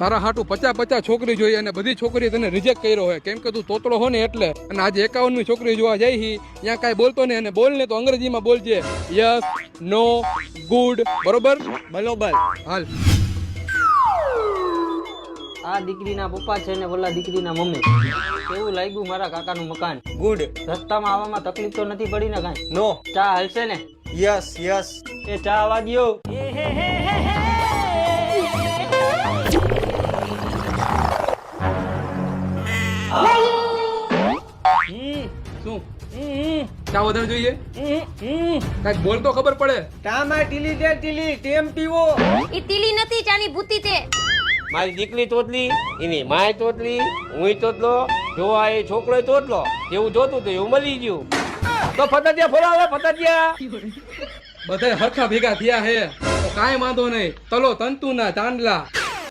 તારા હાટું પચાસ પચાસ છોકરી જોઈએ અને બધી છોકરી તને રિજેક્ટ કર્યો હોય. કેમ કે તું તોતળો હો ને એટલે. અને આજે એકાવનમી છોકરી જોવા જઈ હી ત્યાં કાંઈ બોલતો ને અને બોલ ને તો અંગ્રેજીમાં બોલજે. યસ નો ગુડ બરોબર? બરોબર. હાલ. આ દીકરીના પપ્પા છે ને ઓલા દીકરીના મમ્મી. કેવું લાગ્યું મારા કાકાનું મકાન? ગુડ રસ્તામાં આવવામાં તકલીફ તો નથી પડી ને કાંઈ? નો ચા હાલશે ને? યસ યસ એ ચા આવવા દ્યો શું? ચા વધારે જોઈએ? કાંઈક બોલ તો ખબર પડે. ટામા ટીલી દે ટીલી. ટેમ પીવો. ઈ ટીલી નથી ચાની ભૂતી તે મારી દીકરી તોતલી એની માય તોતલી હું તોતલો આ એ છોકરો તોતલો એવું જોતું તો એવું મળી ગયું. તો ફટાટિયા ફોલાવે ફટાટિયા બધા હરખા ભેગા થયા હે. તો કાંઈ વાંધો નહીં. તલો તંતુ ના ચાંદલા